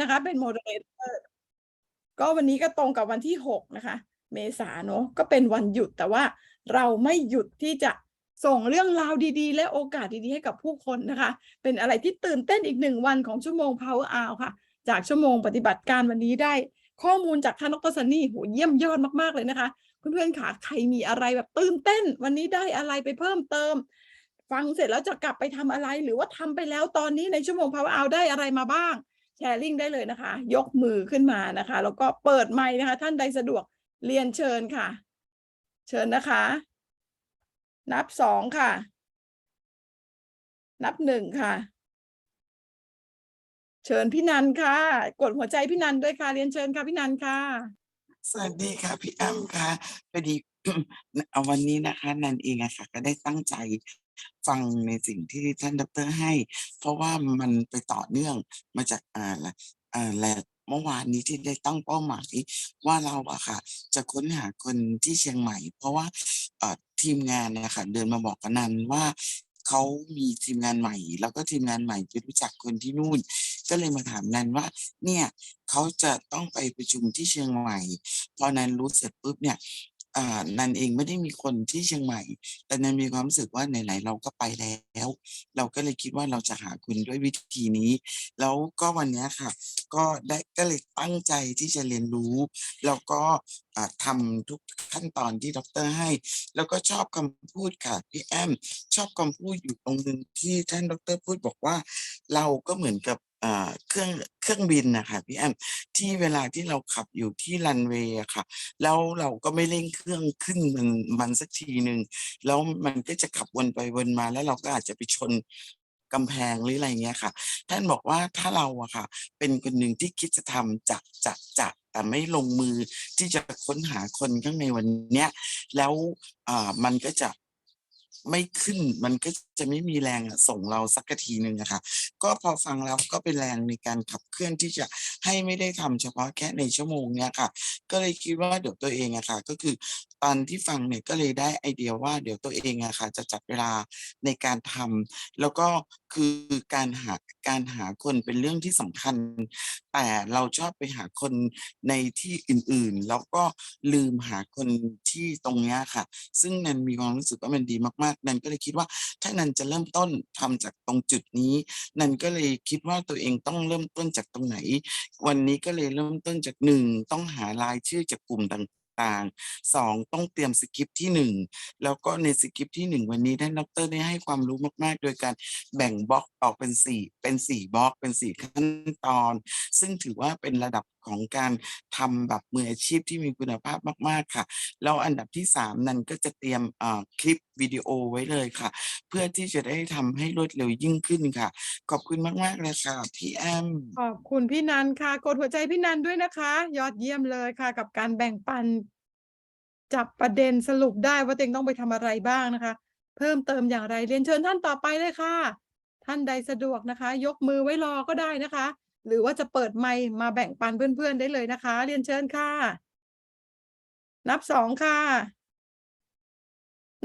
นะคะ เป็นโมเดเลเตอร์ก็วันนี้ก็ตรงกับวันที่หกนะคะ เมษาเนอะก็เป็นวันหยุดแต่ว่าเราไม่หยุดที่จะส่งเรื่องราวดีๆ และโอกาสดีๆ ให้กับผู้คนนะคะ เป็นอะไรที่ตื่นเต้นอีกหนึ่งวันของชั่วโมง Power Hour ค่ะ จากชั่วโมงปฏิบัติการวันนี้ได้ ข้อมูลจากท่านดรซันนี่โหเยี่ยมยอดมากๆเลยนะคะ เพื่อนๆค่ะใครมีอะไรแบบตื่นเต้น วันนี้ได้อะไรไปเพิ่มเติม ฟังเสร็จแล้วจะกลับไปทำอะไรหรือว่าทำไปแล้วตอนนี้ในชั่วโมง Power Hour ได้อะไรมาบ้าง แชร์ลิงก์ได้เลยนะคะ ยกมือขึ้นมานะคะ แล้วก็เปิดไมค์นะคะ ท่านใดสะดวกเรียนเชิญค่ะ เชิญนะคะ นับสองค่ะ นับหนึ่งค่ะ เชิญพี่นันค่ะ กดหัวใจพี่นันด้วยค่ะ เรียนเชิญค่ะพี่นันค่ะ สวัสดีค่ะพี่อ้ำค่ะพอดี เอาวันนี้นะคะ นันเองอะค่ะ ก็ได้ตั้งใจ ฟังในสิ่งที่ท่านดรให้ เพราะว่ามันไปต่อเนื่องมาจากอ่าละอ่าและเมื่อวานนี้ที่ได้ตั้งเป้าหมายว่าเราอะค่ะ จะค้นหาคนที่เชียงใหม่ เพราะว่าทีมงานนี่ยค่ะเดินมาบอกกับนันว่าเขามีทีมงานใหม่ แล้วก็ทีมงานใหม่ไปรู้จักคนที่นู่น ก็เลยมาถามนันว่า เนี่ยเขาจะต้องไปประชุมที่เชียงใหม่ พอนันรู้เสร็จปุ๊บเนี่ย นันเองไม่ได้มีคนที่เชียงใหม่ แต่นันมีความรู้สึกว่าไหนๆเราก็ไปแล้ว เราก็เลยคิดว่าเราจะหาคุณด้วยวิธีนี้ แล้วก็วันนี้ค่ะ ก็ได้ก็เลยตั้งใจที่จะเรียนรู้ แล้วก็ทำทุกขั้นตอนที่ด็อกเตอร์ให้ แล้วก็ชอบคำพูดค่ะพี่แอมชอบคำพูดอยู่ตรงหนึ่งที่ท่านด็อกเตอร์พูดบอกว่า เราก็เหมือนกับ เครื่องเครื่องบินนะคะพี่แอมที่เวลาที่เราขับอยู่ที่รันเวย์ค่ะ แล้วเราก็ไม่เร่งเครื่องขึ้นมันมันสักทีหนึ่งแล้วมันก็จะขับวนไปวนมา แล้วเราก็อาจจะไปชนกำแพงหรืออะไรเงี้ยค่ะ ท่านบอกว่าถ้าเราอะค่ะ เป็นคนหนึ่งที่คิดจะทำจะจะจะแต่ไม่ลงมือที่จะค้นหาคนข้างในวันเนี้ย แล้วอ่ามันก็จะ ไม่ขึ้นมันก็จะไม่มีแรงอะส่งเราสักทีหนึ่งอะค่ะก็พอฟังแล้วก็เป็นแรงในการขับเคลื่อนที่จะให้ไม่ได้ทำเฉพาะแค่ในชั่วโมงเนี้ยค่ะ ก็เลยคิดว่าเดี๋ยวตัวเองอะค่ะ ก็คือตอนที่ฟังเนี่ยก็เลยได้ไอเดียว่าเดี๋ยวตัวเองอะค่ะ จะจัดเวลาในการทำแล้วก็คือการหาการหาคนเป็นเรื่องที่สำคัญ แต่เราชอบไปหาคนในที่อื่นๆ แล้วก็ลืมหาคนที่ตรงเนี้ยค่ะ ซึ่งนันมีความรู้สึกว่ามันดีมากๆนันก็เลยคิดว่าถ้านันจะเริ่มต้นทำจากตรงจุดนี้ นันก็เลยคิดว่าตัวเองต้องเริ่มต้นจากตรงไหน วันนี้ก็เลยเริ่มต้นจากหนึ่งต้องหารายชื่อจากกลุ่มต่างๆสองต้องเตรียมสคริปที่หนึ่งแล้วก็ในสคริปที่หนึ่งวันนี้ท่านดอกเตอรได้ให้ความรู้มาก ๆ โดยการแบ่งบล็อกออกเป็นสี่เป็นสี่บล็อกเป็นสี่ขั้นตอน ซึ่งถือว่าเป็นระดับ ของการทำแบบมืออาชีพที่มีคุณภาพมาก ๆค่ะ แล้วอันดับที่สามนั่นก็จะเตรียมคลิปวิดีโอไว้เลยค่ะ เพื่อที่จะได้ทำให้รวดเร็วยิ่งขึ้นค่ะ ขอบคุณมาก ๆ เลยค่ะพี่แอม ขอบคุณพี่นันค่ะ กดหัวใจพี่นันด้วยนะคะ ยอดเยี่ยมเลยค่ะ กับการแบ่งปัน จับประเด็นสรุปได้ว่าเองต้องไปทำอะไรบ้างนะคะ เพิ่มเติมอย่างไรเรียนเชิญท่านต่อไปเลยค่ะ ท่านใดสะดวกนะคะ ยกมือไว้รอก็ได้นะคะ หรือว่าจะเปิดไมค์มาแบ่งปันเพื่อนๆได้เลยนะคะ เรียนเชิญค่ะ นับสองค่ะ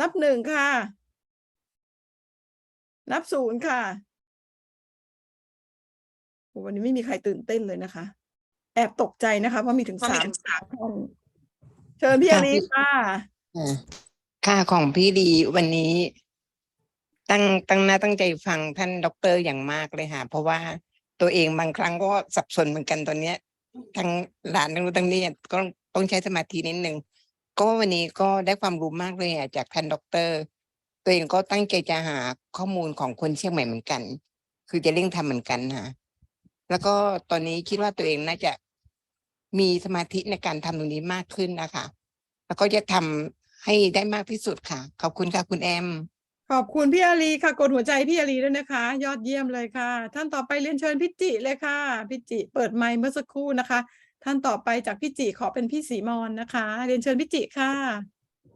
นับหนึ่งค่ะ นับศูนย์ค่ะโอ้วันนี้ไม่มีใครตื่นเต้นเลยนะคะ แอบตกใจนะคะ เพราะมีถึงเพราะมีสามถึงสามท่านเชิญพี่อารีค่ะอ่าค่ะของพี่ดีวันนี้ ตั้งตั้งหน้าตั้งใจฟังท่านด็อกเตอร์อย่างมากเลยค่ะ เพราะว่า ตัวเองบางครั้งก็สับสนเหมือนกันตอนเนี้ยทั้งหลานทั้งรู้นทั้งนี่ก็ต้องใช้สมาธินิดหนึ่งก็วันนี้ก็ได้ความรู้มากเลยอะจากท่านด็อกเตอร์ ตัวเองก็ตั้งใจจะหาข้อมูลของคนเชียงใหม่เหมือนกัน คือจะเร่งทำเหมือนกันค่ะแล้วก็ตอนนี้คิดว่าตัวเองน่าจะมีสมาธิในการทำตรงนี้มากขึ้นนะคะ แล้วก็จะทำให้ได้มากที่สุดค่ะ ขอบคุณค่ะคุณแอม ขอบคุณพี่อารีค่ะ กดหัวใจพี่อารีด้วยนะคะ ยอดเยี่ยมเลยค่ะ ท่านต่อไปเรียนเชิญพี่จิเลยค่ะพี่จิเปิดไมค์เมื่อสักครู่นะคะ ท่านต่อไปจากพี่จิขอเป็นพี่สีมอนนะคะ เรียนเชิญพี่จิค่ะ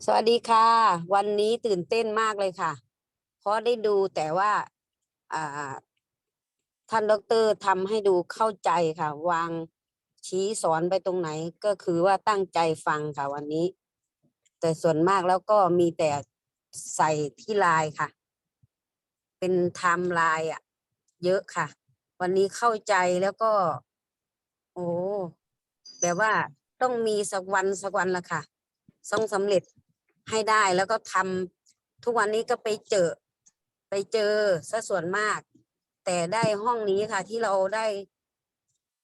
สวัสดีค่ะ วันนี้ตื่นเต้นมากเลยค่ะ เพราะได้ดูแต่ว่าอ่าท่านดอกเตอรทำให้ดูเข้าใจค่ะ วางชี้สอนไปตรงไหนก็คือว่าตั้งใจฟังค่ะวันนี้ แต่ส่วนมากแล้วก็มีแต่ ใส่ที่ลน์ค่ะ เป็นไทม์ไลน์อะ เยอะค่ะ วันนี้เข้าใจแล้วก็ โอ้แบบว่าต้องมีสักวันสักวันละค่ะต้องสำเร็จให้ได้แล้วก็ทำทุกวันนี้ก็ไปเจอ ไปเจอซะส่วนมาก แต่ได้ห้องนี้ค่ะ ที่เราได้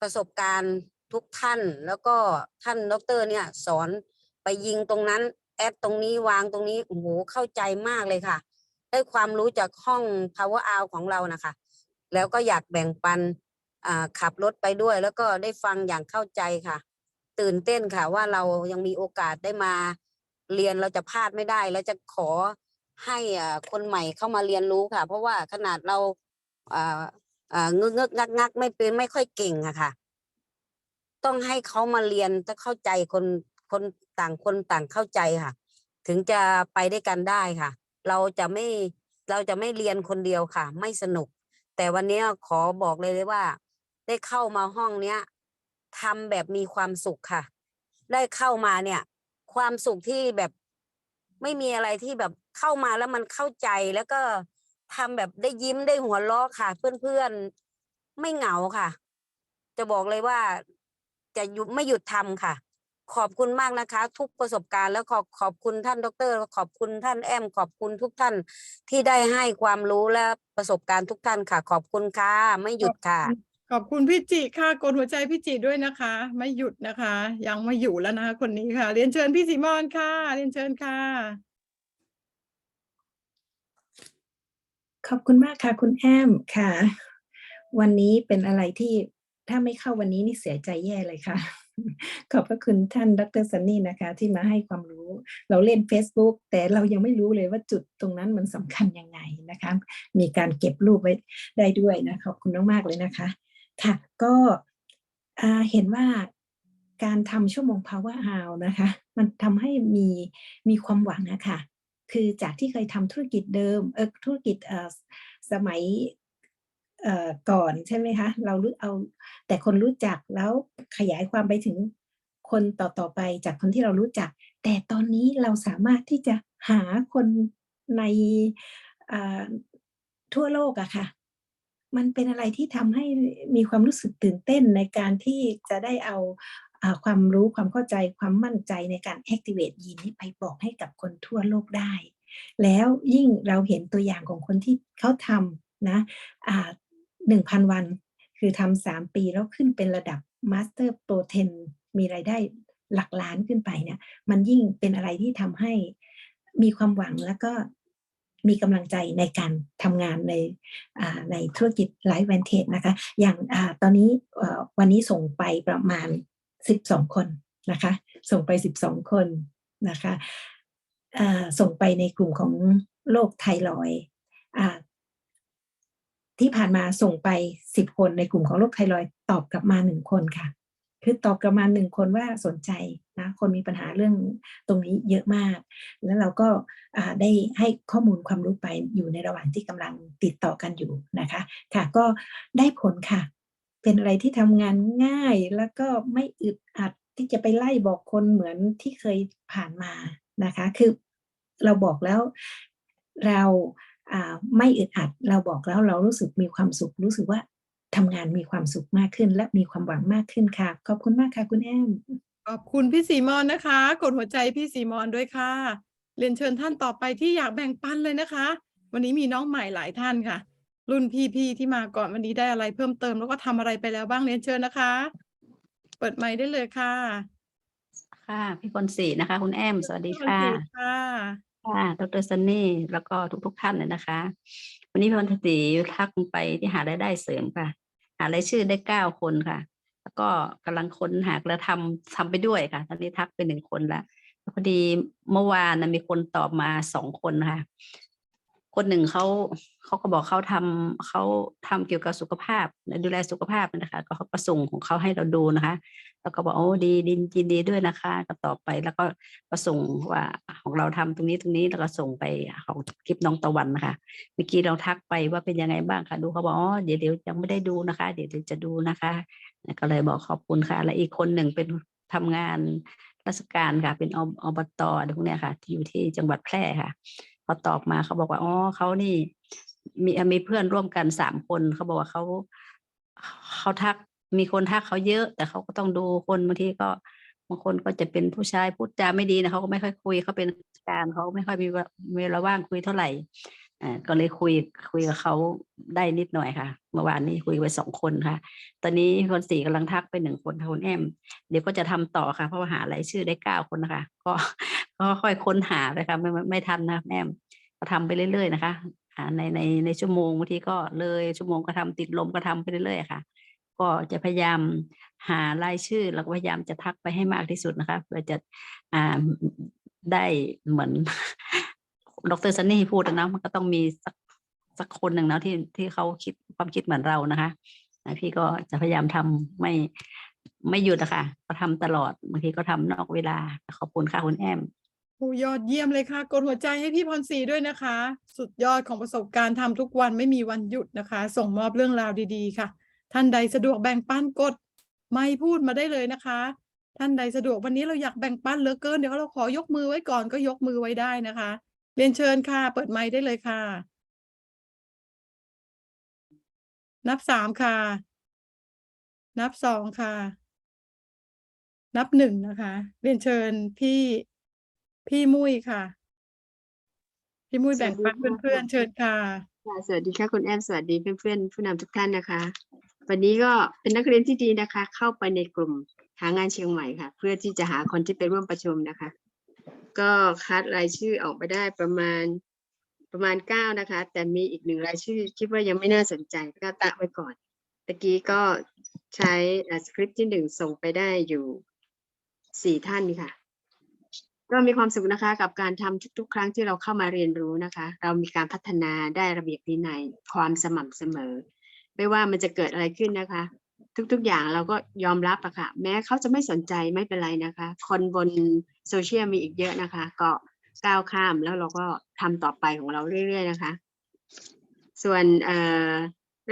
ประสบการณ์ทุกท่าน แล้วก็ท่านดอกเตอรเนี่ย สอนไปยิงตรงนั้น อดตรงนี้วางตรงนี้โอ้โหเข้าใจมากเลยค่ะ ได้ความรู้จากห้อง power hour ของเรานะคะ แล้วก็อยากแบ่งปันขับรถไปด้วย แล้วก็ได้ฟังอย่างเข้าใจค่ะ ตื่นเต้นค่ะว่าเรายังมีโอกาสได้มาเรียนเราจะพลาดไม่ได้เราจะขอให้คนใหม่เข้ามาเรียนรู้ค่ะ เพราะว่าขนาดเราอ่าอ่างึกงึกงักงักไม่เป็นไม่ค่อยเก่งอะค่ะ ต้องให้เขามาเรียนถ้าเข้าใจคนคน ต่างคนต่างเข้าใจค่ะ ถึงจะไปได้วยกันได้ค่ะ เราจะไม่เราจะไม่เรียนคนเดียวค่ะ ไม่สนุก แต่วันนี้ขอบอกเลยเลยว่า ได้เข้ามาห้องเนี้ยทำแบบมีความสุขค่ะ ได้เข้ามาเนี่ย ความสุขที่แบบไม่มีอะไรที่แบบเข้ามาแล้วมันเข้าใจแล้วก็ทำแบบได้ยิ้มได้หัวเราะค่ะ เพื่อนๆไม่เหงาค่ะ จะบอกเลยว่า จะหยุดไม่หยุดทำค่ะ ขอบคุณมากนะคะ ทุกประสบการณ์แล้วขอบขอบคุณท่านดร ขอบคุณท่านแอม ขอบคุณทุกท่านที่ได้ให้ความรู้และประสบการณ์ทุกท่านค่ะ ขอบคุณค่ะไม่หยุดค่ะ ขอบคุณพี่จิค่ะกดหัวใจพี่จิด้วยนะคะ ไม่หยุดนะคะ ยังไม่อยู่แล้วนะคะคนนี้ค่ะ เรียนเชิญพี่สีมอนค่ะ เรียนเชิญค่ะ ขอบคุณมากค่ะ คุณแอมค่ะ วันนี้เป็นอะไรที่ถ้าไม่เข้าวันนี้นี่เสียใจแย่เลยค่ะ ขอบพระคุณท่านดรซันนี่นะคะ ที่มาให้ความรู้ เราเล่น Facebook แต่เรายังไม่รู้เลยว่าจุดตรงนั้นมันสำคัญยังไงนะคะ มีการเก็บรูปไว้ได้ด้วยนะขอบคุณมากๆเลยนะคะ ค่ะ ก็เห็นว่าการทำชั่วโมง Power Hour นะคะ มันทำให้มีมีความหวังนะคะคือจากที่เคยทำธุรกิจเดิมเออธุรกิจสมัย ก่อนใช่ไหมคะ เรารู้เอาแต่คนรู้จักแล้วขยายความไปถึงคนต่อๆไปจากคนที่เรารู้จัก แต่ตอนนี้เราสามารถที่จะหาคนในทั่วโลกอะค่ะ มันเป็นอะไรที่ทำให้มีความรู้สึกตื่นเต้นในการที่จะได้เอาอความรู้ความเข้าใจความมั่นใจในการ activate ยีนนี้ไปบอกให้กับคนทั่วโลกได้ แล้วยิ่งเราเห็นตัวอย่างของคนที่เขาทำนะอ่า หนึ่งพันวัน คือทำสามปีแล้วขึ้นเป็นระดับ Master Pro 10มีรายได้หลักล้านขึ้นไปเนี่ย มันยิ่งเป็นอะไรที่ทำให้มีความหวังแล้วก็มีกำลังใจในการทำงานในในธุรกิจไลฟ์แวนเทจนะคะ อย่างอตอนนี้วันนี้ส่งไปประมาณ 12 คนนะคะ ส่งไป 12 คนนะคะส่งไปในกลุ่มของโรคไทรอยด์อ่า ที่ผ่านมาส่งไป10คนในกลุ่มของโรคไทรอยตอบกลับมาหนึ่งคนค่ะ คือตอบกลับมาหนึ่งคนว่าสนใจนะคนมีปัญหาเรื่องตรงนี้เยอะมาก แล้วเราก็ได้ให้ข้อมูลความรู้ไปอยู่ในระหว่างที่กำลังติดต่อกันอยู่นะคะค่ะก็ได้ผลค่ะ เป็นอะไรที่ทำงานง่ายแล้วก็ไม่อึดอัดที่จะไปไล่บอกคนเหมือนที่เคยผ่านมานะคะ คือเราบอกแล้วเรา ไม่อึดอัดเราบอกแล้วเรารู้สึกมีความสุข รู้สึกว่าทำงานมีความสุขมากขึ้น และมีความหวังมากขึ้นค่ะ ขอบคุณมากค่ะคุณแอมขอบคุณพี่สีมอนนะคะกดหัวใจพี่สีมอนด้วยค่ะเรียนเชิญท่านต่อไปที่อยากแบ่งปันเลยนะคะ วันนี้มีน้องใหม่หลายท่านค่ะ รุ่นพี่ๆที่มาก่อนวันนี้ได้อะไรเพิ่มเติมแล้วก็ทำอะไรไปแล้วบ้างเรียนเชิญนะคะ เปิดไมค์ได้เลยค่ะ ค่ะ พี่พลศรีนะคะ คุณแอมสวัสดีค่ะสวัสดี ค่ะ ดร ซันนี่ แล้วก็ทุก ๆ ท่านเลยนะคะ วันนี้พี่พลศรีทักลงไปที่หารายได้เสริมค่ะ หารายชื่อได้เก้าคนค่ะ แล้วก็กำลังค้นหากระทำทำไปด้วยค่ะ ตอนนี้ทักไปหนึ่งคนแล้วพอดีเมื่อวานนะมีคนตอบมาสองคนค่ะ คนหนึ่งเขาเขาก็บอกเขาทำเขาทำเกี่ยวกับสุขภาพ ดูแลสุขภาพนะคะ ก็เขาประส่งของเขาให้เราดูนะคะ แล้วก็บอกโอ้ดีดียินดีด้วยนะคะ ก็ตอบไปแล้วก็ประส่งว่าของเราทำตรงนี้ตรงนี้แล้วก็ส่งไปของคลิปน้องตะวันนะคะเมื่อกี้เราทักไปว่าเป็นยังไงบ้างคะดูเขาบอกอ๋อเดี๋ยวเดี๋ยวยังไม่ได้ดูนะคะ เดี๋ยวเดี๋ยวจะดูนะคะก็เลยบอกขอบคุณค่ะ และอีกคนหนึ่งเป็นทำงานราชการค่ะ เป็นอบอบตพวกเนี้ยค่ะ ที่อยู่ที่จังหวัดแพร่ค่ะ เขาตอบมาเขาบอกว่าอ๋อเขานี่ มีมีเพื่อนร่วมกันสามคนเขาบอกว่าเขาเขาทักมีคนทักเขาเยอะ แต่เขาก็ต้องดูคนบางทีก็บางคนก็จะเป็นผู้ชายพูดจาไม่ดีนะเขาก็ไม่ค่อยคุยเขาเป็นราชการเขาไม่ค่อยมีเวลาว่างคุยเท่าไหร่อ่าก็เลยคุยคุยกับเขาได้นิดหน่อยค่ะ เมื่อวานนี้คุยไปสองคนค่ะ ตอนนี้คนสี่กำลังทักไปหนึ่งคนค่ะคุณแอม เดี๋ยวก็จะทำต่อค่ะ เพราะว่าหารายชื่อได้เก้าคนนะคะ ก็ ก็ค่อยค้นหาเลยค่ะไม่ไม่ไม่ทันนะแอมก็ทำไปเรื่อยๆนะคะหาในในในชั่วโมงบางทีก็เลยชั่วโมงก็ทำติดลมก็ทำไปเรื่อยๆค่ะ ก็จะพยายามหารายชื่อแล้วก็พยายามจะทักไปให้มากที่สุดนะคะเพื่อจะอ่าได้เหมือนดรซันนี่พูดนะมันก็ต้องมีสักสักคนหนึ่งนะที่ที่เขาคิดความคิดเหมือนเรานะคะพี่ก็จะพยายามทำไม่ไม่หยุดอะค่ะก็ทำตลอดบางทีก็ทำนอกเวลาขอบคุณค่ะคุณแอม โอ้ยอดเยี่ยมเลยค่ะ กดหัวใจให้พี่พรศรีด้วยนะคะ สุดยอดของประสบการณ์ทำทุกวันไม่มีวันหยุดนะคะ ส่งมอบเรื่องราวดีๆ ค่ะ ท่านใดสะดวกแบ่งปันกดไม่พูดมาได้เลยนะคะ ท่านใดสะดวกวันนี้เราอยากแบ่งปันเหลือเกินเดี๋ยวเราขอยกมือไว้ก่อนก็ยกมือไว้ได้นะคะ เรียนเชิญค่ะ เปิดไมค์ได้เลยค่ะ นับสามค่ะ นับสองค่ะ นับหนึ่งนะคะ เรียนเชิญพี่ พี่มุ้ยค่ะ พี่มุ้ยสวัแบ่สงดีปันค่ะ เพื่อนๆเชิญค่ะ ค่ะสวัสดีค่ะคุณแอมสวัสดีเพื่อนๆผู้นำทุกท่านนะคะ วันนี้ก็เป็นนักเรียนที่ดีนะคะ เข้าไปในกลุ่มหางานเชียงใหม่ค่ะ เพื่อที่จะหาคนที่ไปร่วมประชุมนะคะ ก็คัดรายชื่อออกมาได้ประมาณประมาณเก้านะคะ แต่มีอีกหนึ่งรายชื่อคิดว่ายังไม่น่าสนใจก็ตะไว้ก่อนตะกี้ก็ใช้สคริปต์ที่หนึ่งส่งไปได้อยู่สี่ท่านค่ะ ก็มีความสุขนะคะกับการทำทุก ๆ ครั้งที่เราเข้ามาเรียนรู้นะคะ เรามีการพัฒนาได้ระเบียบวินัยความสม่ำเสมอ ไม่ว่ามันจะเกิดอะไรขึ้นนะคะ ทุกๆอย่างเราก็ยอมรับอะค่ะ แม้เขาจะไม่สนใจไม่เป็นไรนะคะ คนบนโซเชียลมีอีกเยอะนะคะ ก็ก้าวข้ามแล้วเราก็ทำต่อไปของเราเรื่อย ๆ นะคะ ส่วนเอ่อ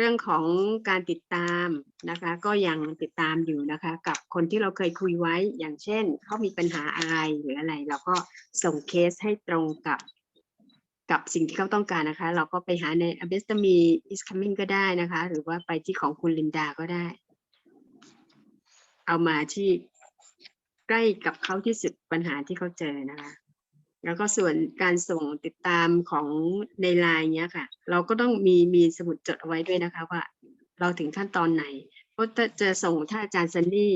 เรื่องของการติดตามนะคะ ก็ยังติดตามอยู่นะคะ กับคนที่เราเคยคุยไว้อย่างเช่นเขามีปัญหาอะไรหรืออะไร เราก็ส่งเคสให้ตรงกับกับสิ่งที่เขาต้องการนะคะ เราก็ไปหาใน a b e s t a m i is coming ก็ได้นะคะ หรือว่าไปที่ของคุณลินดาก็ได้ เอามาที่ใกล้กับเขาที่สุดปัญหาที่เขาเจอนะคะ แล้วก็ส่วนการส่งติดตามของในไลน์เนี้ยค่ะ เราก็ต้องมีมีสมุดจดเอาไว้ด้วยนะคะว่า เราถึงขั้นตอนไหนเพราะถ้าจะส่งถ้าอาจารย์ซันนี่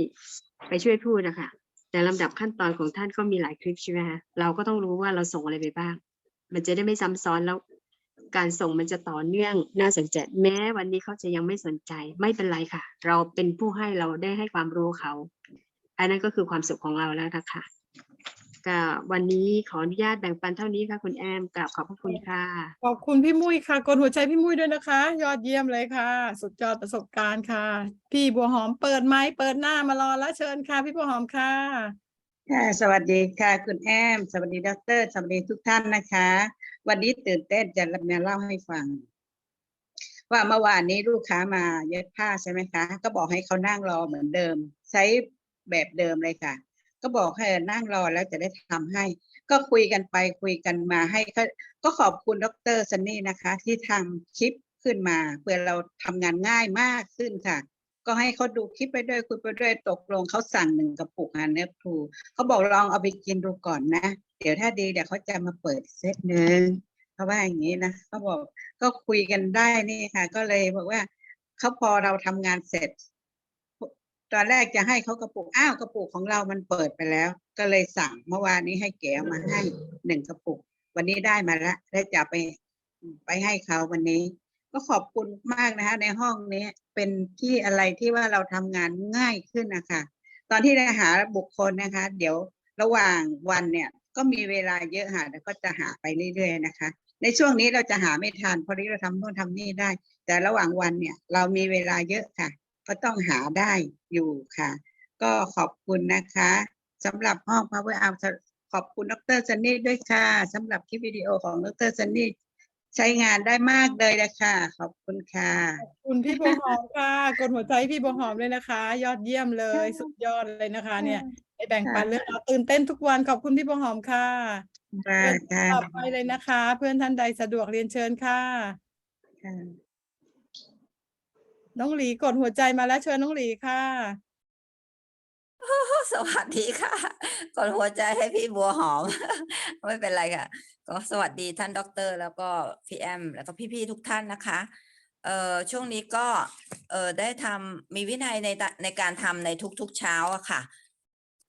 ไปช่วยพูดนะคะแต่ลำดับขั้นตอนของท่านก็มีหลายคลิปใช่ไหมคะเราก็ต้องรู้ว่าเราส่งอะไรไปบ้าง มันจะได้ไม่ซ้ำซ้อนแล้ว การส่งมันจะต่อเนื่องน่าสนใจแม้วันนี้เขาจะยังไม่สนใจไม่เป็นไรค่ะ เราเป็นผู้ให้เราได้ให้ความรู้เขา อันนั้นก็คือความสุขของเราแล้วนะคะ ก็วันนี้ขออนุญาตแบ่งปันเท่านี้ค่ะคุณแอมกราบขอบพระคุณค่ะ ขอบคุณพี่มุ้ยค่ะกดหัวใจพี่มุ้ยด้วยนะคะ ยอดเยี่ยมเลยค่ะ สุดยอดประสบการณ์ค่ะ พี่บัวหอมเปิดไม้เปิดหน้ามารอแล้วเชิญค่ะ พี่บัวหอมค่ะ ค่ะสวัสดีค่ะ คุณแอม สวัสดีดรสวัสดีทุกท่านนะคะ วันนี้ตื่นเต้นจะมาเล่าให้ฟัง ว่าเมื่อวานนี้ลูกค้ามาเย็บผ้าใช่ไหมคะ ก็บอกให้เขานั่งรอเหมือนเดิม ใช้แบบเดิมเลยค่ะ ก็บอกให้นั่งรอแล้วจะได้ทำให้ ก็คุยกันไปคุยกันมาให้เขาก็ขอบคุณดรซันนี่นะคะ ที่ทำคลิปขึ้นมาเพื่อเราทำงานง่ายมากขึ้นค่ะ ก็ให้เขาดูคลิปไปด้วยคุยไปด้วยตกลงเขาสั่งหนึ่งกระปุกงานเนฟครูเขาบอกลองเอาไปกินดูก่อนนะ เดี๋ยวถ้าดีเดี๋ยวเขาจะมาเปิดเซตหนึ่งเขาว่าอย่างนี้นะเขาบอกก็คุยกันได้นี่ค่ะ ก็เลยบอกว่าเขาพอเราทำงานเสร็จ ตอนแรกจะให้เขากระปุกอ้าวกระปุกของเรามันเปิดไปแล้ว ก็เลยสั่งเมื่อวานนี้ให้แกมาให้หนึ่งกระปุก วันนี้ได้มาแล้วแล้จะไปไปให้เขาวันนี้ ก็ขอบคุณมากนะคะ ในห้องนี้เป็นที่อะไรที่ว่าเราทำงานง่ายขึ้นนะคะตอนที่ได้หาบุคคลนะคะ เดี๋ยวระหว่างวันเนี่ยก็มีเวลาเยอะค่ะแล้วก็จะหาไปเรื่อยๆนะคะ ในช่วงนี้เราจะหาไม่ทันเพราะที่เราทำโน่นทำนี่ได้ แต่ระหว่างวันเนี่ยเรามีเวลาเยอะค่ะ ก็ต้องหาได้อยู่ค่ะ ก็ขอบคุณนะคะสำหรับห้อง Power Up ขอบคุณดรซันนี่ด้วยค่ะสำหรับคลิปวิดีโอของดรซันนี่ใช้งานได้มากเลยนะคะขอบคุณค่ะขอบคุณพี่บัวหอมค่ะกดหัวใจพี่บัวหอมเลยนะคะ ยอดเยี่ยมเลย สุดยอดเลยนะคะ เนี่ยได้แบ่งปันเรื่องราวตื่นเต้นทุกวันขอบคุณพี่บัวหอมค่ะค่ะเชิญค่ะต่อไปเลยนะคะ เพื่อนท่านใดสะดวกเรียนเชิญค่ะค่ะ น้องหลีกดหัวใจมาแล้วเชิญน้องหลีค่ะ สวัสดีค่ะ กดหัวใจให้พี่บัวหอม ไม่เป็นไรค่ะ ก็สวัสดีท่านด็อกเตอร์ แล้วก็พี่แอม แล้วก็พี่ๆทุกท่านนะคะเอ่อช่วงนี้ก็เอ่อได้ทำมีวินัยในตในการทำในทุกๆเช้าอะค่ะ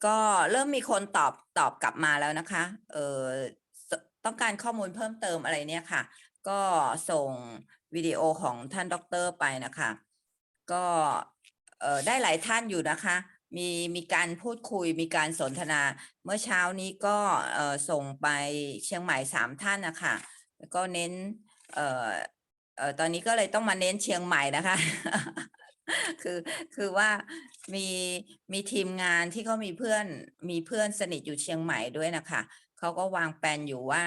ก็เริ่มมีคนตอบตอบกลับมาแล้วนะคะเอ่อต้องการข้อมูลเพิ่มเติมอะไรเนี่ยค่ะ ก็ส่งวิดีโอของท่านด็อกเตอร์ไปนะคะ ก็ได้หลายท่านอยู่นะคะ มีมีการพูดคุยมีการสนทนา เมื่อเช้านี้ก็ส่งไปเชียงใหม่สามท่านนะคะแล้วก็เน้นออตอนนี้ก็เลยต้องมาเน้นเชียงใหม่นะคะ คือคือว่ามีมีทีมงานที่เขามีเพื่อนมีเพื่อนสนิทอยู่เชียงใหม่ด้วยนะคะเขาก็วางแผนอยู่ว่า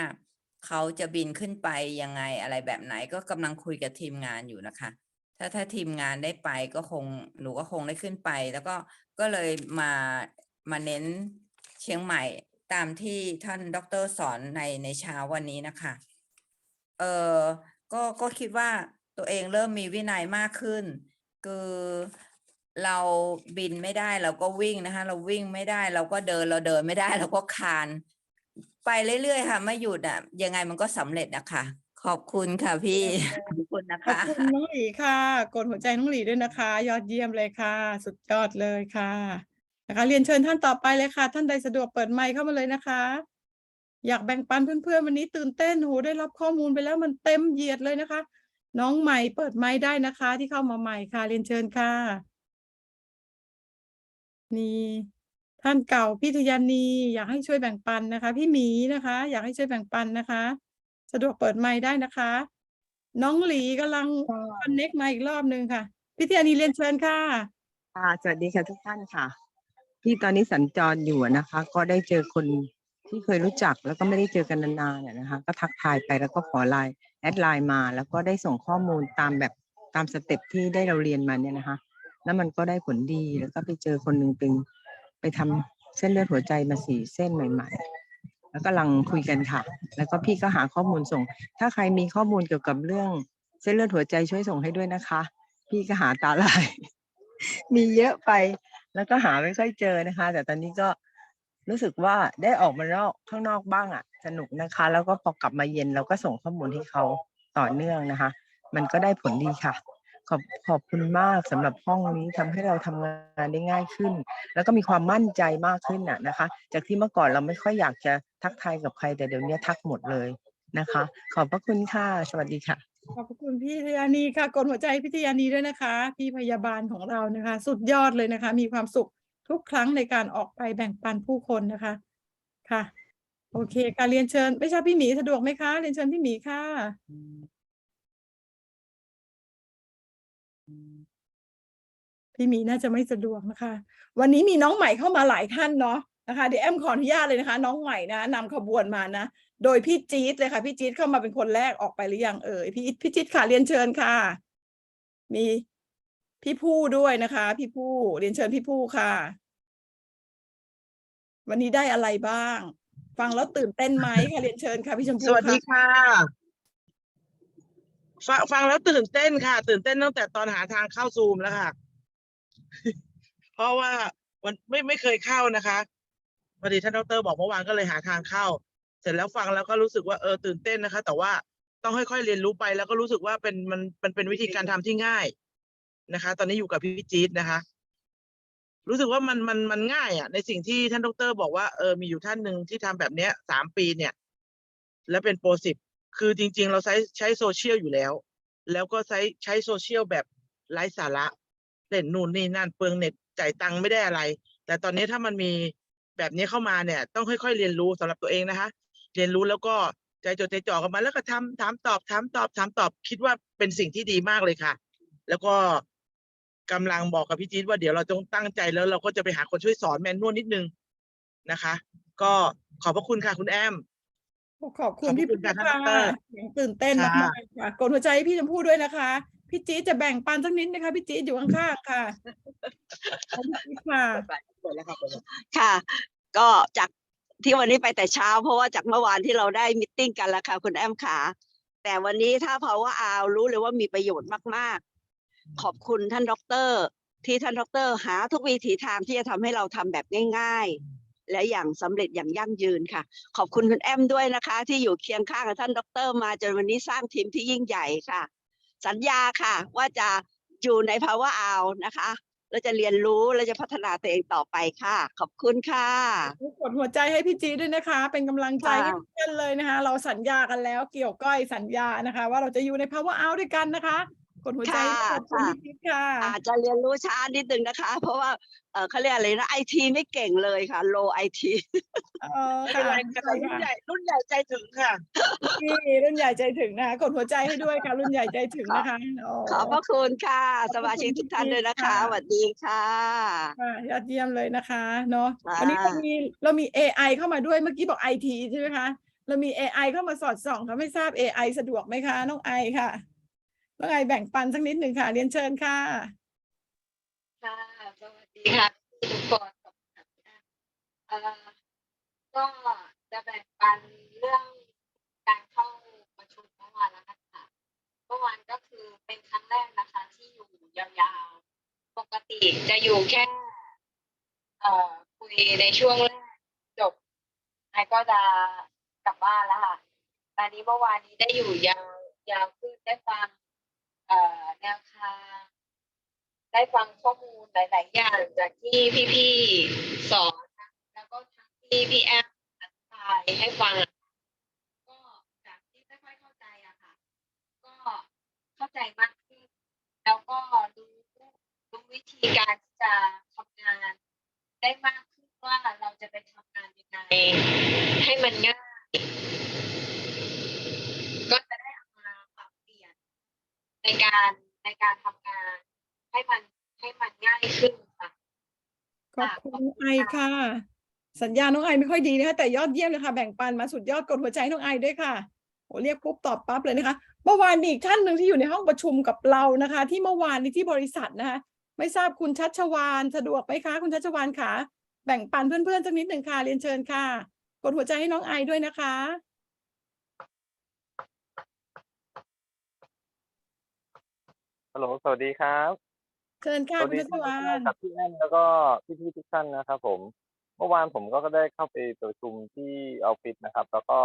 เขาจะบินขึ้นไปยังไงอะไรแบบไหนก็กำลังคุยกับทีมงานอยู่นะคะ ถ้าถ้าทีมงานได้ไปก็คงหนูก็คงได้ขึ้นไป แล้วก็ก็เลยมามาเน้นเชียงใหม่ตามที่ท่านดรสอนในในเช้าวันนี้นะคะเออก็ก็คิดว่าตัวเองเริ่มมีวินัยมากขึ้น คือเราบินไม่ได้เราก็วิ่งนะคะ เราวิ่งไม่ได้เราก็เดินเราเดินไม่ได้เราก็คาน ไปเรื่อยๆค่ะไม่หยุดอะยังไงมันก็สำเร็จนะคะ ขอบคุณค่ะพี่ ขอบคุณนะขอบคะ คุณน้องหลีค่ะ กดหัวใจน้องหลีด้วยนะคะ ยอดเยี่ยมเลยค่ะ สุดยอดเลยค่ะนะคะ เรียนเชิญท่านต่อไปเลยค่ะ ท่านใดสะดวกเปิดไมค์เข้ามาเลยนะคะ อยากแบ่งปันเพื่อนๆวันนี้ตื่นเต้นโหได้รับข้อมูลไปแล้วมันเต็มเหยียดเลยนะคะ น้องใหม่เปิดไมค์ได้นะคะ ที่เข้ามาใหม่ค่ะ เรียนเชิญค่ะ นี่ท่านเก่าพี่ทยานี อยากให้ช่วยแบ่งปันนะคะ พี่หมีนะคะ อยากให้ช่วยแบ่งปันนะคะ สะดวกเปิดไมค์ได้นะคะ น้องหลีกำลังคอนเน็กมาอีกรอบหนึ่งค่ะ พี่ทยานีเรียนเชิญค่ะ ค่ะสวัสดีค่ะทุกท่านค่ะ ที่ตอนนี้สัญจรอยู่อะนะคะ ก็ได้เจอคนที่เคยรู้จักแล้วก็ไม่ได้เจอกันนานๆเนี่ยนะคะ ก็ทักทายไปแล้วก็ขอไลน์แอดไลน์มา แล้วก็ได้ส่งข้อมูลตามแบบตามสเต็ปที่ได้เราเรียนมาเนี่ยนะคะ แล้วมันก็ได้ผลดีแล้วก็ไปเจอคนหนึ่งเป็นไปทำเส้นเลือดหัวใจมาสี่เส้นใหม่ ๆ แล้วก็กำลังคุยกันค่ะ แล้วก็พี่ก็หาข้อมูลส่ง ถ้าใครมีข้อมูลเกี่ยวกับเรื่องเส้นเลือดหัวใจช่วยส่งให้ด้วยนะคะ พี่ก็หาตาลาย มีเยอะไป แล้วก็หาไม่ค่อยเจอนะคะ แต่ตอนนี้ก็รู้สึกว่าได้ออกมานอกข้างนอกบ้างอะ สนุกนะคะ แล้วก็พอกลับมาเย็นเราก็ส่งข้อมูลให้เขาต่อเนื่องนะคะ มันก็ได้ผลดีค่ะ ขอบขอบคุณมากสำหรับห้องนี้ทำให้เราทำงานได้ง่ายขึ้น แล้วก็มีความมั่นใจมากขึ้นน่ะนะคะ จากที่เมื่อก่อนเราไม่ค่อยอยากจะทักทายกับใครแต่เดี๋ยวนี้ทักหมดเลยนะคะ ขอบพระคุณค่ะ สวัสดีค่ะขอบพระคุณพี่ทยานีค่ะกดหัวใจพี่ทยานีด้วยนะคะ พี่พยาบาลของเรานะคะ สุดยอดเลยนะคะ มีความสุขทุกครั้งในการออกไปแบ่งปันผู้คนนะคะค่ะ โอเค การเรียนเชิญ ไม่ใช่พี่หมีสะดวกไหมคะ เรียนเชิญพี่หมีค่ะ พี่มีน่าจะไม่สะดวกนะคะ วันนี้มีน้องใหม่เข้ามาหลายท่านเนาะนะคะเดี๋ยวแอมขออนุญาตเลยนะคะ น้องใหม่นะนำขบวนมานะ โดยพี่จี๊ดเลยค่ะ พี่จี๊ดเข้ามาเป็นคนแรกออกไปหรือยังเอ่ยพี่พี่จี๊ดค่ะเรียนเชิญค่ะ มีพี่ผู้ด้วยนะคะ พี่ผู้เรียนเชิญพี่ผู้ค่ะ วันนี้ได้อะไรบ้าง ฟังแล้วตื่นเต้นไหมค่ะเรียนเชิญค่ะพี่ชมพู่วัสดีค่ะ ฟังฟังแล้วตื่นเต้นค่ะ ตื่นเต้นตั้งแต่ตอนหาทางเข้าซูมแล้วค่ะ เพราะว่ามันไม่ไม่เคยเข้านะคะพอดีท่านดรบอกเมื่อวานก็เลยหาทางเข้า เสร็จแล้วฟังแล้วก็รู้สึกว่าเออตื่นเต้นนะคะ แต่ว่าต้องค่อยๆเรียนรู้ไป แล้วก็รู้สึกว่าเป็นมันมันเป็นวิธีการทำที่ง่ายนะคะ ตอนนี้อยู่กับพี่จี๊ดนะคะ รู้สึกว่ามันมันมันง่ายอะ ในสิ่งที่ท่านดรบอกว่าเออมีอยู่ท่านหนึ่งที่ทำแบบเนี้ยสามปีเนี่ย แล้วเป็นโปรสิบ คือจริง ๆ เราใช้ใช้โซเชียลอยู่แล้ว แล้วก็ใช้ใช้โซเชียลแบบไร้สาระเล่นนู่นนี่นั่นเปลืองเน็ตจ่ายตังค์ไม่ได้อะไร แต่ตอนนี้ถ้ามันมีแบบนี้เข้ามาเนี่ย ต้องค่อยๆเรียนรู้สำหรับตัวเองนะคะ เรียนรู้แล้วก็ใจจดใจจ่อกันมาแล้วก็ทำถามตอบถามตอบถามตอบคิดว่าเป็นสิ่งที่ดีมากเลยค่ะ แล้วก็กำลังบอกกับพี่จี๊ดว่าเดี๋ยวเราต้องตั้งใจแล้วเราก็จะไปหาคนช่วยสอนแมนนวลนิดนึงนะคะ ก็ขอบพระคุณค่ะคุณแอม ขอบคุณขอบพระพี่คุผู้ณค่ะค่ะท่านดรยังตื่นเต้นค่ะมากๆค่ะกดหัวใจให้พี่ชมพู่ด้วยนะคะ พี่จี๊ดจะแบ่งปันสักนิดนะคะพี่จี๊ดอยู่ข้างๆค่ะขอบคุณค่ะเปิดแล้วค่ะเปิดแล้วค่ะ ก็จากที่วันนี้ไปแต่เช้า เพราะว่าจากเมื่อวานที่เราได้มิทติ้งกันแล้วค่ะคุณแอมขาแต่วันนี้ถ้า power hour รู้เลยว่ามีประโยชน์มากขอบคุณท่านด็อกเตอร์ ที่ท่านด็อกเตอร์หาทุกวิถีทางที่จะทำให้เราทำแบบง่าย ๆ และอย่างสำเร็จอย่างยั่งยืนค่ะ ขอบคุณคุณแอมด้วยนะคะ ที่อยู่เคียงข้างกับท่านด็อกเตอร์มาจนวันนี้สร้างทีมที่ยิ่งใหญ่ค่ะ สัญญาค่ะ ว่าจะอยู่ในภาวะอาวนะคะเราจะเรียนรู้และจะพัฒนาตัวเองต่อไปค่ะ ขอบคุณค่ะกดหัวใจให้พี่จีด้วยนะคะ เป็นกำลังใจให้ค่ะทุกท่านเลยนะคะ เราสัญญากันแล้วเกี่ยวก้อยสัญญานะคะ ว่าเราจะอยู่ใน power out ด้วยกันนะคะ กดหัวใจให้ค่ะขอบคุณค่ะพี่จีค่ะ อาจจะเรียนรู้ช้านิดนึงนะคะ เพราะว่าเออเขาเรียกอะไรนะไอทีไม่เก่งเลยค่ะ โลไอทีเออไม่เป็นไรค่ะค่ะรุ่นใหญ่รุ่นใหญ่ใจถึงค่ะพี่รุ่นใหญ่ใจถึงนะคะกดหัวใจให้ด้วยค่ะ รุ่นใหญ่ใจถึงนะคะโขอบพระคุณค่ะขอบพระสมาชิกคุณทุกท่านพี่ด้วยนะคะค่ะสวัสดีค่ะค่ะยอดเยี่ยมเลยนะคะเนาะค่ะวันนี้เรามีเรามี AI เข้ามาด้วยเมื่อกี้บอก IT ใช่ไหมคะเรามี AI เข้ามาสอดส่องค่ะไม่ทราบ AI สะดวกไหมคะน้องไอค่ะ น้องไอแบ่งปันสักนิดหนึ่งค่ะ เรียนเชิญค่ะ ค่ะสวัสดีค่ะทุกคนก็จะแบ่งปันเรื่องการเข้าประชุมเมื่อวานแล้วกันค่ะเมื่อวานก็คือเป็นครั้งแรกนะคะ ที่อยู่ยาวๆ ปกติจะอยู่แค่เอ่อคุยในช่วงแรกจบไอก็จะกลับบ้านแล้วค่ะตอนนี้เมื่อวานนี้ได้อยู่ยาวยาวขึ้นได้ฟัง แนวทางได้ฟังข้อมูลหลาย ๆ อย่างจากที่พี่ ๆ สอนนะแล้วก็ทั้งที่พี่แอมอธิบายให้ฟังอะก็จากที่ไม่ค่อยเข้าใจอะค่ะ ก็เข้าใจมากขึ้น แล้วก็รู้รู้วิธีการที่จะทำงานได้มากขึ้นว่าเราจะไปทำงานยังไงให้มันง่าย ก็จะได้เอามาปรับเปลี่ยน ในการในการทำงาน ให้มันให้มันง่ายขึ้นค่ะขอบคุณน้องไอค่ะ สัญญาณน้องไอไม่ค่อยดีนะคะแต่ยอดเยี่ยมเลยค่ะแบ่งปันมาสุดยอดกดหัวใจให้น้องไอด้วยค่ะโอเรียกปุ๊บตอบปั๊บเลยนะคะเมื่อวานมีอีกท่านหนึ่งที่อยู่ในห้องประชุมกับเรานะคะ ที่เมื่อวานนี้ที่บริษัทนะคะ ไม่ทราบคุณชัชวานสะดวกไหมคะ คุณชัชวานคะแบ่งปันเพื่อนๆสักนิดหนึ่งค่ะเรียนเชิญค่ะ กดหัวใจให้น้องไอด้วยนะคะ ฮัลโหลสวัสดีครับเชิญค่ะสวัคุณดีชัชท่านวาผู้นกับพี่แอนแล้วก็พี่ๆทุกท่านนะครับผม เมื่อวานผมก็ได้เข้าไปประชุมที่ออฟฟิศนะครับ แล้วก็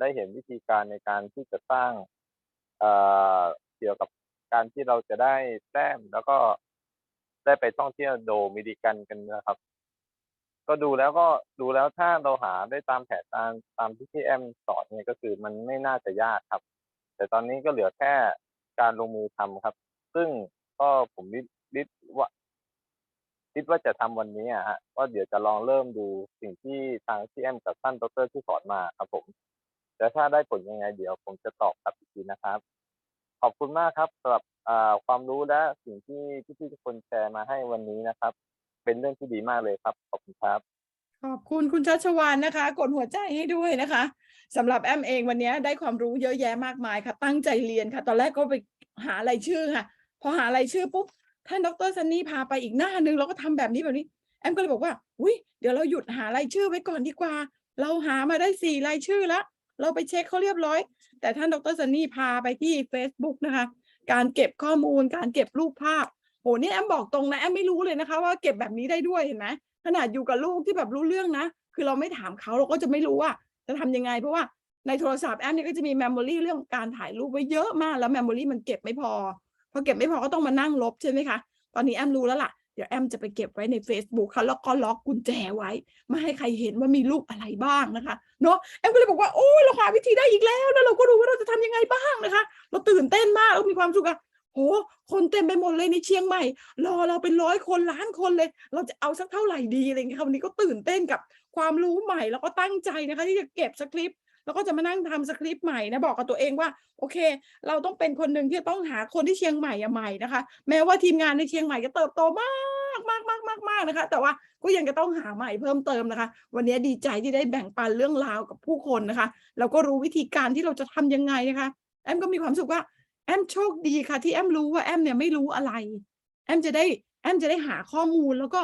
ได้เห็นวิธีการในการที่จะสร้างเอ่อเกี่ยวกับการที่เราจะได้แต้มแล้วก็ได้ไปท่องเที่ยวโดมิดิกันกันนะครับ ก็ดูแล้วก็ดูแล้วถ้าเราหาได้ตามแผนตามตามที่พี่แอมสอนเนี่ยก็คือมันไม่น่าจะยากครับ แต่ตอนนี้ก็เหลือแค่การลงมือทำครับ ซึ่งก็ผมริริว่าคิดว่าจะทำวันนี้อะฮะว่าเดี๋ยวจะลองเริ่มดูสิ่งที่ทางพี่แอมกับท่านดรที่สอนมาครับผมแต่ถ้าได้ผลยังไงเดี๋ยวผมจะตอบกลับอีกทีนะครับ ขอบคุณมากครับสำหรับความรู้และสิ่งที่พี่ๆทุกคนแชร์มาให้วันนี้นะครับ เป็นเรื่องที่ดีมากเลยครับ ขอบคุณครับ ขอบคุณคุณชัชวานนะคะ กดหัวใจให้ด้วยนะคะสำหรับแอมเองวันนี้ได้ความรู้เยอะแยะมากมายค่ะ ตั้งใจเรียนค่ะ ตอนแรกก็ไปหารายชื่อค่ะ พอหารายชื่อปุ๊บท่านดรซันนี่พาไปอีกหน้าหนึ่งเราก็ทำแบบนี้แบบนี้ แอมก็เลยบอกว่าอุ้ยเดี๋ยวเราหยุดหารายชื่อไว้ก่อนดีกว่า เราหามาได้สี่รายชื่อแล้วเราไปเช็คเขาเรียบร้อย แต่ท่านดรซันนี่พาไปที่ Facebook นะคะ การเก็บข้อมูลการเก็บรูปภาพโหนี่แอมบอกตรงนะแอมไม่รู้เลยนะคะ ว่าเก็บแบบนี้ได้ด้วยเห็นไหมขนาดอยู่กับลูกที่แบบรู้เรื่องนะ คือเราไม่ถามเขาเราก็จะไม่รู้ว่าจะทำยังไง เพราะว่าในโทรศัพท์แอมเนี่ยก็จะมีเมมโมรีเรื่องการถ่ายรูปไว้เยอะมาก แล้วเมมโมรีมันเก็บไม่พอ พอเก็บไม่พอก็ต้องมานั่งลบใช่ไหมคะ ตอนนี้แอมรู้แล้วล่ะ เดี๋ยวแอมจะไปเก็บไว้ใน Facebook ค่ะแล้วก็ล็อกกุญแจไว้ ไม่ให้ใครเห็นว่ามีรูปอะไรบ้างนะคะ เนาะแอมก็เลยบอกว่าโอ้ยเราหาวิธีได้อีกแล้วแล้วเราก็รู้ว่าเราจะทำยังไงบ้างนะคะ เราตื่นเต้นมากเรามีความสุขอะโห คนเต็มไปหมดเลยในเชียงใหม่ รอเราเป็นร้อยคนล้านคนเลย เราจะเอาสักเท่าไหร่ดีอะไรอย่างเงี้ยค่ะวันนี้ก็ตื่นเต้นกับความรู้ใหม่แล้วก็ตั้งใจนะคะ ที่จะเก็บสคริปต์ แล้วก็จะมานั่งทำสคริปต์ใหม่นะบอกกับตัวเองว่า โอเค เราต้องเป็นคนหนึ่งที่ต้องหาคนที่เชียงใหม่ใหม่นะคะ แม้ว่าทีมงานในเชียงใหม่จะเติบโตมากมากมากมากมากนะคะ แต่ว่าก็ยังจะต้องหาใหม่เพิ่มเติมนะคะ วันนี้ดีใจที่ได้แบ่งปันเรื่องราวกับผู้คนนะคะแล้วก็รู้วิธีการที่เราจะทำยังไงนะคะแอมก็มีความสึกว่าแอมโชคดีค่ะ ที่แอมรู้ว่าแอมเนี่ยไม่รู้อะไร แอมจะได้แอมจะได้หาข้อมูลแล้วก็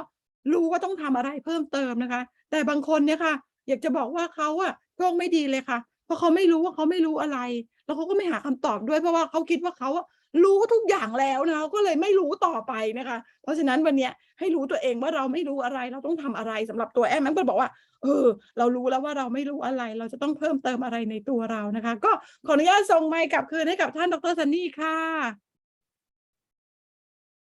รู้ว่าต้องทำอะไรเพิ่มเติมนะคะ แต่บางคนเนี่ยค่ะ อยากจะบอกว่าเขาอะ โชคไม่ดีเลยค่ะ เพราะเขาไม่รู้ว่าเขาไม่รู้อะไร แล้วเขาก็ไม่หาคำตอบด้วยเพราะว่าเขาคิดว่าเขาอะรู้ทุกอย่างแล้วนะก็เลยไม่รู้ต่อไปนะคะ เพราะฉะนั้นวันเนี้ยให้รู้ตัวเองว่าเราไม่รู้อะไร เราต้องทำอะไรสำหรับตัวแอมแอมก็บอกว่า เออ เรารู้แล้วว่าเราไม่รู้อะไร เราจะต้องเพิ่มเติมอะไรในตัวเรานะคะ ก็ขออนุญาตส่งไมค์กลับคืนให้กับท่านดรซันนี่ค่ะ